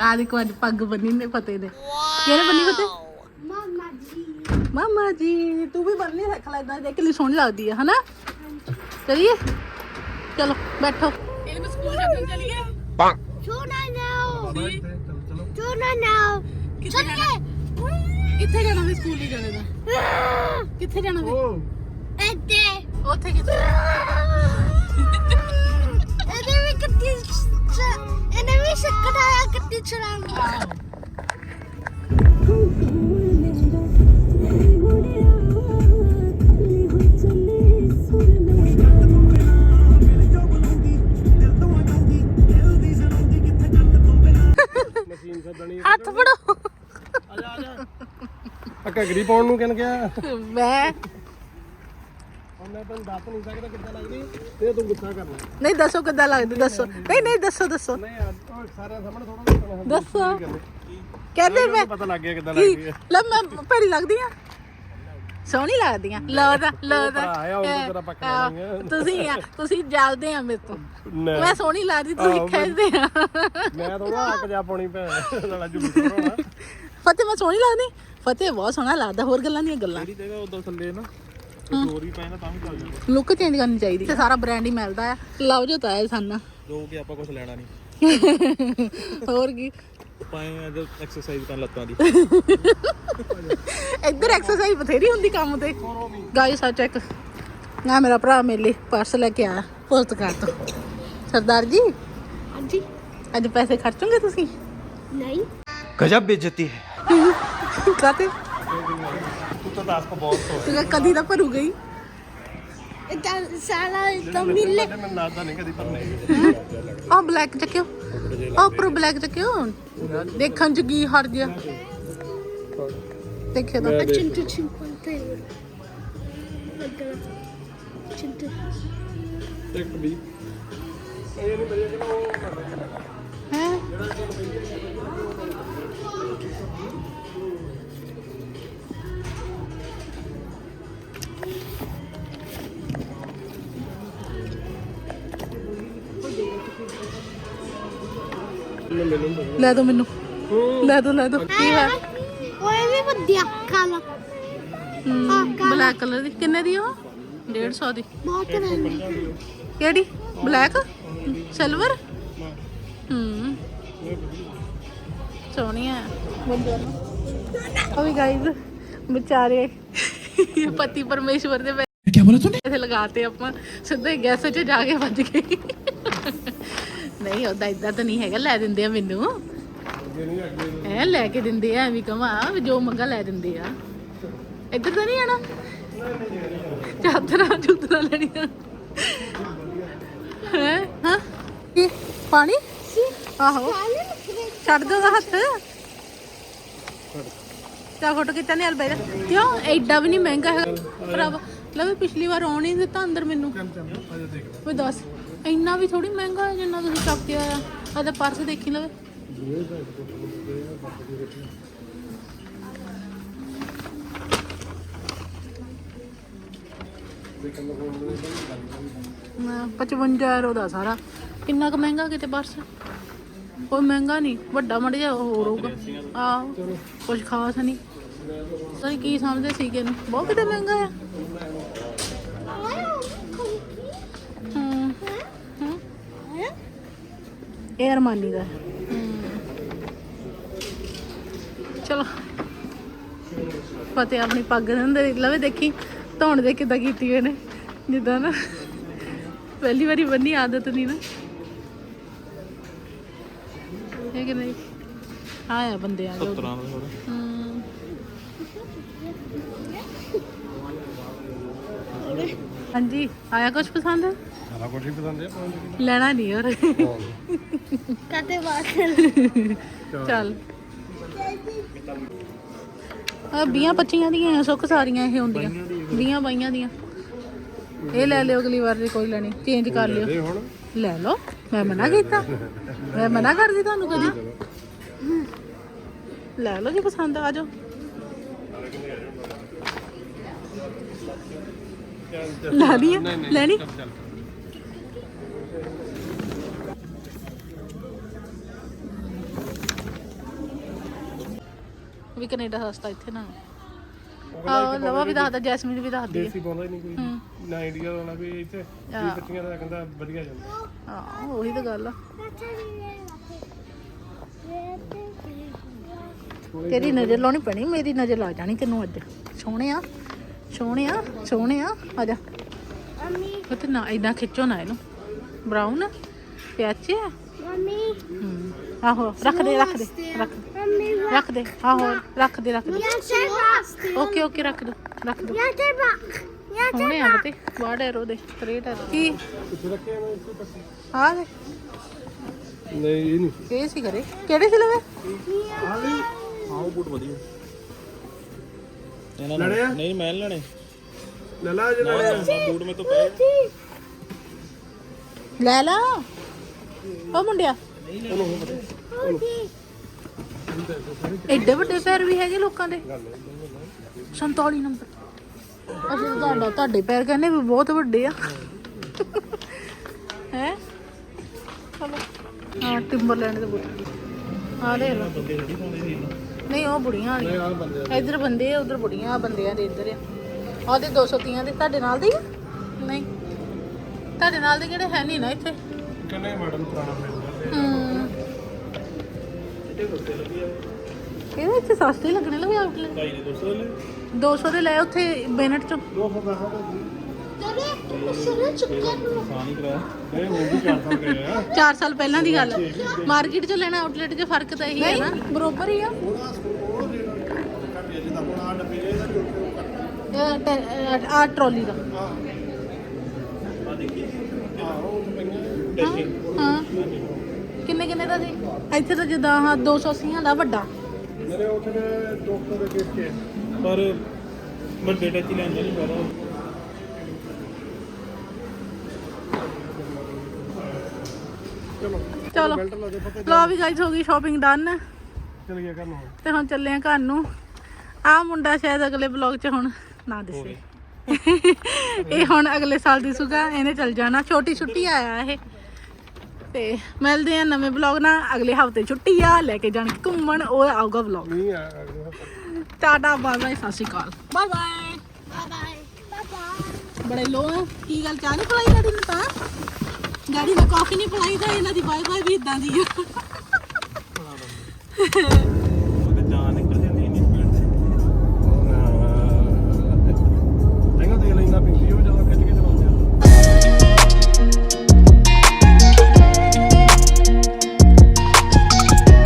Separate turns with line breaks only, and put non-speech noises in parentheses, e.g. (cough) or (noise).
ਆ ਦੇਖੋ ਅੱਜ ਪੱਗ ਬੰਨੀ ਨੇ ਫਤਿਹ ਨੇ ਕਿਹਨੇ ਬੰਨੀ ਫਤਿਹ
ਮਾਮਾ ਜੀ
ਮਾਮਾ ਜੀ ਤੂੰ ਵੀ ਬੰਨਣੀ ਸਿੱਖ ਲੈ ਇਦਾਂ ਦੇਖ ਕਿੰਨੀ ਸੋਹਣੀ ਲੱਗਦੀ ਹੈ ਹਨਾ ਚਲਿਏ ਚਲੋ ਬੈਠੋ ਇਹਨੂੰ ਸਕੂਲ ਛੱਡਣ ਚਲੀਏ
ਚੋਨਾ ਨਾਓ ਚੋਨਾ ਨਾਓ
ਕਿੱਥੇ ਜਾਣਾ ਕਿੱਥੇ ਜਾਣਾ ਵੀ ਸਕੂਲ ਨਹੀਂ ਜਾਣੇ ਦਾ ਕਿੱਥੇ ਜਾਣਾ ਵੀ
ਇੱਥੇ
ਉੱਥੇ ਕਿੱਥੇ ਹੱਥ ਫੜੋ।
ਆ ਜਾ ਆ ਜਾ ਆ ਘਗਰੀ ਪਾਉਣ ਨੂੰ ਕਿਨ ਗਿਆ।
ਮੈਂ।
ਮੈਂ ਤੈਨੂੰ ਦੱਸ ਨਹੀਂ ਸਕਦਾ ਕਿੱਦਾਂ ਲੱਗਦੀ। ਤੇ ਤੂੰ ਗੁੱਸਾ ਕਰਨਾ
ਨਹੀਂ ਦੱਸੋ ਕਿੱਦਾਂ ਲੱਗਦੀ ਦੱਸੋ। ਨਹੀਂ ਨਹੀਂ ਦੱਸੋ ਦੱਸੋ।
ਨਹੀਂ ਸਾਰਿਆਂ ਸਾਹਮਣੇ ਥੋੜਾ
ਦੱਸੋ। ਕਹਿੰਦੇ ਮੈਂ
ਪਤਾ ਲੱਗ ਗਿਆ ਕਿੱਦਾਂ ਲੱਗਦੀ ਹੈ
ਲੈ ਮੈਂ ਭੈੜੀ ਲੱਗਦੀ ਆ। ਸੋਹਣੀ ਲੱਗਦੀ ਆ। ਲਓ ਦਾ ਲਓ ਦਾ
ਭਰਾ ਆ, ਉਹ ਤਾਂ ਤੇਰਾ ਪੱਕਾ
ਆਹ,
ਨਹੀਂ ਆ।
ਤੁਸੀਂ ਆ ਤੁਸੀਂ ਜਲਦੇ ਆ ਮੇਰੇ ਤੋਂ।
ਨਾ,
ਮੈਂ ਸੋਹਣੀ ਲੱਗਦੀ ਤੁਸੀਂ
ਆਹੋ,
ਖਿੱਚਦੇ ਆ।
ਮੈਂ ਥੋੜਾ ਅੱਕ ਜਾ ਪਾਉਣੀ ਭੈਣ ਨਾਲਾ ਜੁਲੂਸ ਕਰਾਉਣਾ
ਫਤਿਹ ਮੈਂ ਸੋਹਣੀ ਲੱਗਦੀ? ਫਤਿਹ ਬਹੁਤ ਸੋਹਣਾ ਲੱਗਦਾ ਹੋਰ ਗੱਲਾਂ ਦੀਆਂ ਗੱਲਾਂ।
ਜਗ੍ਹਾ ਉਦੋਂ ਥੱਲੇ ਨਾ ਵੀ ਪੈਣਾ ਤਾਂ ਵੀ ਚੱਲ ਜਾਂਦਾ।
ਲੁੱਕ ਚੇਂਜ ਕਰਨੀ ਚਾਹੀਦੀ ਤੇ ਸਾਰਾ ਬ੍ਰਾਂਡ ਹੀ ਮਿਲਦਾ ਆ। ਲਵ ਜੋ ਤਾਂ ਹੈ ਸਾਨੂੰ।
ਜੋ ਕਿ ਆਪਾਂ ਕੁਝ ਲੈਣਾ ਨਹੀਂ।
ਹੋਰ ਕੀ।
ਪਾਏ ਅੱਜ ਐਕਸਰਸਾਈਜ਼ ਕਰਨ ਲੱਤਾਂ ਦੀ।
ਇੱਧਰ ਐਕਸਰਸਾਈਜ਼ ਬਥੇਰੀ ਹੁੰਦੀ ਕੰਮ ਤੇ। ਗਾਇਸ ਆ ਚੈੱਕ ਨਾ ਮੇਰਾ ਭਰਾ ਮੇਰੇ ਲਈ ਲੈ ਕੇ ਆਇਆ ਪੋਸਟ ਕਰ ਤੋਂ। ਸਰਦਾਰ ਜੀ
ਹਾਂਜੀ।
ਅੱਜ ਪੈਸੇ ਖਰਚੋਗੇ ਤੁਸੀਂ?
ਨਹੀਂ।
ਗਜਬ ਬੇਇੱਜ਼ਤੀ ਹੈ।
ਕਾਤੇ
ਤੂੰ ਤਾਂ ਦਾਸ ਕੋ ਬਹੁਤ ਹੋ
ਤੂੰ ਕਦੀ ਤਾਂ ਭਰੂ ਗਈ
ਇਦਾਂ ਸਾਲਾ ਇਦਾਂ ਮਿਲੇ
ਮੈਂ ਨਾਦਾ ਨਹੀਂ ਕਦੀ ਪਰਨੇ
ਆ ਬਲੈਕ ਚੱਕਿਓ ਆ ਉੱਪਰ ਬਲੈਕ ਚੱਕਿਓ ਦੇਖਣ ਚ ਕੀ ਹਟ ਗਿਆ। ਦੇਖਿਓ ਤਾਂ।
ਚਿੰਟੂ ਚਿੰਪੰਤੇ ਲੱਗਾ ਚਿੰਟੂ
ਇੱਕ ਵੀ ਇਹ ਨਹੀਂ ਬੜੀਆ ਕਿ ਉਹ
ਹੈ?
ਮੈਂ ਮੈਨੂੰ
ਲੈ ਦੋ ਮੈਨੂੰ। ਲੈ ਦੋ ਲੈ ਦੋ। ਕੀ ਹੈ?
ਓਏ ਵੀ ਵਧੀਆ ਕਾਲਾ
ਬਲੈਕ ਕਲਰ ਦੀ। ਕਿੰਨੇ ਦੀ ਉਹ? 150 ਦੀ।
ਬਹੁਤ ਮਹਿੰਗੀ
ਕਿਹੜੀ? ਬਲੈਕ ਸਿਲਵਰ ਹੂੰ। ਸੋਹਣੀ ਹੈ ਉਹ ਵੀ ਗਾਇਜ਼ ਵਿਚਾਰੇ। ਪਤੀ ਪਰਮੇਸ਼ਵਰ ਦੇ
ਕੀ ਬੋਲਾ ਤੂੰ?
ਨੇ ਇਥੇ ਲਗਾਤੇ ਆਪਾਂ। ਸਿੱਧੇ ਗੈਸ 'ਚ ਜਾ ਕੇ ਵੱਜ ਗਏ। ਨਹੀਂ ਉਹਦਾ ਇਦਾਂ ਤਾਂ ਨਹੀਂ ਹੈਗਾ ਲੈ ਦਿੰਦੇ ਆ ਮੈਨੂੰ। ਐ ਲੈ ਕੇ ਦਿੰਦੇ ਆ ਐਵੇਂ ਕਮਾ ਜੋ ਮੰਗਾ ਲੈ ਦਿੰਦੇ ਆ। ਇੱਧਰ ਤਾਂ ਨਹੀਂ ਆਣਾ? ਚਾਦਰਾਂ ਚੁਦਰਾਂ ਲੈਣੀਆਂ। ਹੈ ਹਾਂ? ਕੀ ਪਾਣੀ? ਆਹੋ। ਛੱਡ ਦੋਗਾ ਹੱਥ। ਚਾ ਫੋਟੋ ਕਿਤਾ ਨਹੀਂ ਅਲਬੈਰਾ। ਕਿਉਂ? ਐਡਾ ਵੀ ਨਹੀਂ ਮਹਿੰਗਾ ਹੈਗਾ। ਭਰਾਵਾ ਲਵੇ ਪਿਛਲੀ ਵਾਰ ਆਉਣ ਦਿੱਤਾ ਅੰਦਰ ਮੈਨੂੰ। ਕੋਈ ਦੱਸ। ਇੰਨਾ ਵੀ ਥੋੜੀ ਮਹਿੰਗਾ ਹੈ ਜਿੰਨਾ ਤੁਸੀਂ ਚੱਕ ਕੇ ਆਇਆ। ਆਦੇ ਪਰਸ ਦੇਖੀ ਲਵੇ। ਮੈਂ 55 ਯੂਰੋ ਦਾ ਸਾਰਾ। ਕਿੰਨਾ ਕੁ ਮਹਿੰਗਾ ਕਿਤੇ ਪਰਸ? ਕੋਈ ਮਹਿੰਗਾ ਨਹੀਂ, ਵੱਡਾ ਮੜ ਜਾ ਹੋਰ ਹੋਊਗਾ। ਆਹੋ ਕੁਝ ਖਾਸ ਨਹੀਂ। ਪਤਾ ਕੀ ਸਮਝਦੇ ਸੀਗੇ ਨੂੰ ਬਹੁਤ ਕਿਤੇ ਮਹਿੰਗਾ ਆ ਹੂੰ ਹੂੰ ਇਹ ਅਰਮਾਨੀ ਦਾ ਹੈ। ਚਲੋ। ਫਤਿਹ ਆਪਣੀ ਪੱਗ ਦੇ ਲਵੇ ਦੇਖੀ ਧੌਣ ਦੇ ਕਿਦਾਂ ਕੀਤੀ ਹੋਏ ਨੇ ਜਿੱਦਾਂ ਨਾ ਪਹਿਲੀ ਵਾਰੀ ਬੰਨੀ ਆਦਤ ਨਹੀਂ ਨਾ। ਇਹ ਕਿ ਨਹੀਂ ਆਇਆ ਬੰਦੇ ਆ ਹੂੰ। ਹਾਂਜੀ ਆਇਆ ਕੁਝ ਪਸੰਦ?
ਸਾਰਾ ਕੁਝ ਹੀ ਪਸੰਦ ਹੈ
ਲੈਣਾ ਨਹੀਂ ਹੋਰ।
ਕਦੇ ਬਾਤ
ਚੱਲ। ਆ 20 25 ਦੀਆਂ ਆ, ਸੁੱਖ ਸਾਰੀਆਂ ਇਹ ਹੁੰਦੀਆਂ। 20 ਬਾਈਆਂ ਦੀਆਂ। ਇਹ ਲੈ ਲਿਓ ਅਗਲੀ ਵਾਰ ਜੇ ਕੋਈ ਲੈਣੀ ਚੇਂਜ ਕਰ ਲਿਓ।
ਹੁਣ।
ਲੈ ਲਓ ਮੈਂ ਮਨਾ ਕੀਤਾ। ਮੈਂ ਮਨਾ ਕਰਦੀ ਤੁਹਾਨੂੰ ਕਦੀ। ਲੈ ਲਓ ਜੇ ਪਸੰਦ ਆ ਜਾਓ। ਲੈ ਲਈ ਆ? ਲੈਣੀ?
ਚੱਲ।
ਵੀ ਕੈਨੇਡਾ ਸਸਤਾ ਇੱਥੇ ਨਾ। ਆਹ ਲਵਾ ਵੀ ਦੱਸਦਾ ਜੈਸਮੀਨ ਵੀ ਦੱਸਦੀ ਹੈ
ਦੇਸੀ ਪਾਉਂਦਾ ਹੀ ਨਹੀਂ ਕੋਈ ਨਾ ਇੰਡੀਆ ਵਾਲਾ ਵੀ ਇੱਥੇ ਵੀ ਬੱਚੀਆਂ ਦਾ ਕਹਿੰਦਾ ਵਧੀਆ ਜਾਂਦਾ।
ਹਾਂ ਉਹੀ ਤਾਂ ਗੱਲ ਆ। ਤੇਰੀ ਨਜ਼ਰ ਲਾਉਣੀ ਪੈਣੀ ਮੇਰੀ ਨਜ਼ਰ ਲਾ ਜਾਣੀ ਤੈਨੂੰ ਅੱਜ। ਸੋਹਣਿਆ ਸੋਹਣਿਆ ਸੋਹਣਿਆ ਆ ਜਾ। ਨਾ ਇਦਾਂ ਖਿੱਚੋ ਨਾ ਇਹਨੂੰ। ਬਰਾਊਨ ਪਿਆਚੇ ਆ।
ਮੰਮੀ।
ਆਹੋ ਰੱਖ ਦੇ ਰੱਖ ਦੇ ਰੱਖ ਦੇ,
ਮੰਮੀ
ਰੱਖ ਦੇ ਆਹੋ ਰੱਖ ਦੇ ਰੱਖ ਦੇ।
ਯਾ ਤੇ ਬਾਕ
ਓਕੇ ਓਕੇ ਰੱਖ ਦੋ ਰੱਖ ਦੋ।
ਯਾ ਤੇ ਬਾਕ ਯਾ
ਸੋਹਣੇ ਆ ਤੇ ਵਾੜ ਐਰੋ ਦੇ ਸਟ੍ਰੇਟ ਐਰੋ ਕੀ ਆ ਦੇ।
ਨਹੀਂ ਇਹ ਨਹੀਂ।
ਇਹ ਸੀ ਕਰੇ ਕਿਹੜੇ ਸੀ ਲਵੇ?
ਆਹ ਬੂਟ ਵਧੀਆ ਇਹਨਾਂ
ਲੜਿਆ?
ਨਹੀਂ ਮੈਂ ਨੀ ਲੈਣੇ।
ਲੈ ਲਾ ਜੇ ਲੜਿਆ।
ਬੂਟ ਮੇ ਤੋਂ ਪਏ
ਲੈ ਲਾ। ਉਹ ਮੁੰਡਿਆ। ਐਡੇ ਵੱਡੇ ਪੈਰ ਵੀ ਹੈਗੇ ਲੋਕਾਂ ਦੇ। 47 ਨੰਬਰ। ਅਸੀਂ ਤੁਹਾਡਾ ਤੁਹਾਡੇ ਪੈਰ ਕਹਿੰਦੇ ਵੀ ਬਹੁਤ ਵੱਡੇ ਆ। ਹੈ? ਚਲੋ। ਹਾਂ ਟਿੰਬਰਲੈਂਡ ਦੇ ਬੁੱਟ। ਆ ਦੇ ਲਓ। ਨਹੀਂ, ਉਹ ਬੁੜੀਆਂ ਵਾਲੀ।
ਯਾਰ ਬੰਦੇ
ਆ, ਉਧਰ ਬੁੜੀਆਂ ਆ ਬੰਦਿਆਂ ਦੇ ਇੱਧਰ ਆ। ਉਹਦੇ 230 ਦੇ ਤੁਹਾਡੇ ਨਾਲ ਦੇ ਆ? ਨਹੀਂ। ਤੁਹਾਡੇ ਨਾਲ ਦੇ ਕਿਹੜੇ ਹੈ ਨਹੀਂ ਨਾ ਇੱਥੇ?
ਕਹਿੰਦੇ ਮਾਡਲ ਪੁਰਾਣਾ ਮਿਲਦਾ
ਹਮ ਇਹਦੇ ਇੱਥੇ ਸਸਤੇ ਲੱਗਣੇ ਲਵੇ ਆਊਟਲੈਟ
ਭਾਈ ਨੇ ਦੋਸਤੋ ਲੈ।
200 ਦੇ ਲੈ ਉੱਥੇ ਬੈਨਟ ਚ।
200 ਦਾ ਹੋਗਾ
ਤੇਰੇ ਸੁਣ ਚੁੱਕਾ ਨੂੰ।
ਸਾਨੀ ਕਰਾਇਆ।
ਨਹੀਂ ਉਹ ਵੀ ਚਾਰ ਸਾਲ ਗਏ ਆ।
4 ਸਾਲ ਪਹਿਲਾਂ ਦੀ ਗੱਲ। ਮਾਰਕੀਟ ਚ ਲੈਣਾ ਆਊਟਲੈਟ 'ਚ ਫ਼ਰਕ ਤਾਂ ਇਹੀ ਹੈ ਨਾ। ਬਰੋਬਰ ਹੀ ਆ। ਇਹ ਆ ਟਰਾਲੀ ਦਾ। ਹਾਂ ਹਾਂ। ਕਿੰਨੇ ਕਿੰਨੇ ਦਾ ਸੀ ਇੱਥੇ ਤਾਂ ਜਿੱਦਾਂ ਹਾਂ 280 ਦਾ ਵੱਡਾ।
ਮੇਰੇ ਉੱਥੇ ਦੇ 200 ਦੇ ਕੇ
ਪਰ ਵੱਡੇ ਟੱਚ ਲੈਂਦੇ ਨਹੀਂ ਪਰ
ਚਲੋ।
ਚਲੋ।
ਬੈਲਟ ਲਾ ਦੇ ਪਤਾ
ਲੋ ਵੀ ਗਾਈਸ ਹੋ ਗਈ ਸ਼ਾਪਿੰਗ ਡਨ
ਚਲ ਗਿਆ
ਤੇ ਹੁਣ ਚੱਲੇ ਆ ਘਰ ਨੂੰ। ਆ ਮੁੰਡਾ ਸ਼ਾਇਦ ਅਗਲੇ ਬਲੌਗ 'ਚ ਹੁਣ ਨਾ ਦਿਸੇ। ਇਹ ਹੁਣ ਅਗਲੇ ਸਾਲ ਦੀ ਸੁਗਾ ਇਹਨੇ ਚੱਲ ਜਾਣਾ। ਛੋਟੀ ਛੁੱਟੀ ਆਇਆ ਇਹ। ਤੇ ਮਿਲਦੇ ਆ ਨਵੇਂ ਬਲੌਗ ਨਾਲ। ਅਗਲੇ ਹਫ਼ਤੇ ਛੁੱਟੀ ਆ ਲੈ ਕੇ ਜਾਣ ਘੁੰਮਣ ਉਹ ਆਊਗਾ ਬਲੌਗ
ਨਹੀਂ ਆ
ਟਾਟਾ ਬਾਏ ਬਾਏ ਸਤਿ ਸ਼੍ਰੀ ਅਕਾਲ। Bye bye.
Bye bye. Bye
ਬੜੇ ਲੋ ਕੀ ਗੱਲ ਚਾਹ ਨਹੀਂ ਪਲਾਈ ਡੈਡੀ ਨੂੰ ਤਾਂ? ਡੈਡੀ ਨੂੰ ਕਾਫੀ ਨਹੀਂ ਪਲਾਈ ਤਾਂ ਇਹਨਾਂ ਦੀ ਬਾਏ ਬਾਏ ਵੀ ਇਦਾਂ ਦੀ ਆ। (laughs)